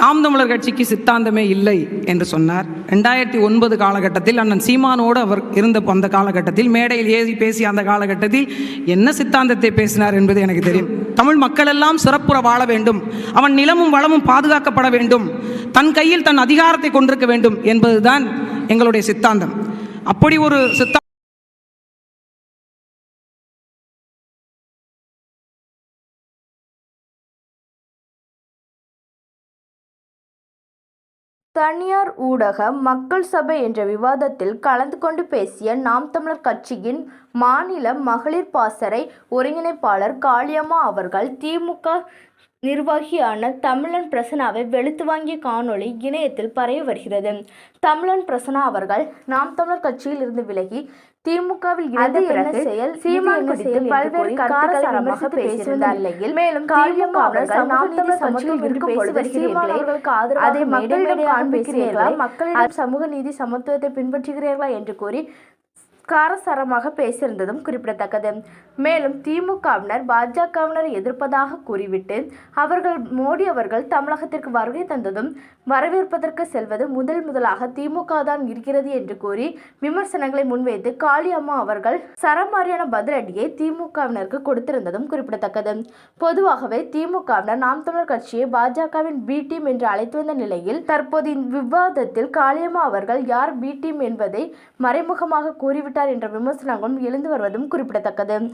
நாம் தமிழர் கட்சிக்கு சித்தாந்தமே இல்லை என்று சொன்னார். ரெண்டாயிரத்தி ஒன்பது காலகட்டத்தில் அண்ணன் சீமானோடு அவர் இருந்த அந்த காலகட்டத்தில் மேடையில் ஏறி பேசிய அந்த காலகட்டத்தில் என்ன சித்தாந்தத்தை பேசினார் என்பது எனக்கு தெரியும். தமிழ் மக்களெல்லாம் சிறப்புற வாழ வேண்டும். அவன் நிலமும் வளமும் பாதுகாக்கப்பட வேண்டும். தன் கையில் தன் அதிகாரத்தை கொண்டிருக்க வேண்டும் என்பதுதான் எங்களுடைய சித்தாந்தம். அப்படி ஒரு சித்தா தனியார் ஊடக மக்கள் சபை என்ற விவாதத்தில் கலந்து கொண்டு பேசிய நாம் தமிழர் கட்சியின் மாநில மகளிர் பாசறை ஒருங்கிணைப்பாளர் காளியம்மா அவர்கள் திமுக நிர்வாகியான தமிழன் பிரசனாவை வெளுத்து வாங்கிய காணொளி இணையத்தில் பரவி வருகிறது. தமிழன் பிரசனா அவர்கள் நாம் தமிழர் கட்சியில் இருந்து விலகி திமுகவில் இணைந்த பிறகு செயல்? சீமான் குறித்து பல்வேறு கருத்துக்களை பேசியிருந்த நிலையில் மேலும் நாம் தமிழர் கட்சியில் இருக்கும் பொழுது சீமான் அவர்களுக்கு ஆதரவாக அதை மக்களிடம் காண்பிக்கிறீர்களா? மக்களிடம் சமூக நீதி சமத்துவத்தை பின்பற்றுகிறீர்களா? என்று கூறி காரசாரமாக பேசியிருந்ததும் குறிப்பிடத்தக்கது. மேலும் திமுகவினர் பாஜகவினர் எதிர்ப்பதாக கூறிவிட்டு அவர்கள் மோடி அவர்கள் தமிழகத்திற்கு வருகை தந்ததும் வரவேற்பதற்கு செல்வது முதல் முதலாக திமுக தான் இருக்கிறது என்று கூறி விமர்சனங்களை முன்வைத்து காளியம்மா அவர்கள் சரமாரியான பதிலடியை திமுகவினருக்கு கொடுத்திருந்ததும் குறிப்பிடத்தக்கது. பொதுவாகவே திமுகவினர் நாம் தமிழர் கட்சியை பாஜகவின் பி டீம் என்று அழைத்து வந்த நிலையில் தற்போது விவாதத்தில் காளியம்மா அவர்கள் யார் பி டீம் என்பதை மறைமுகமாக விட்டார் என்ற விமர்சனங்களும் எழுந்து வருவதும் குறிப்பிடத்தக்கது.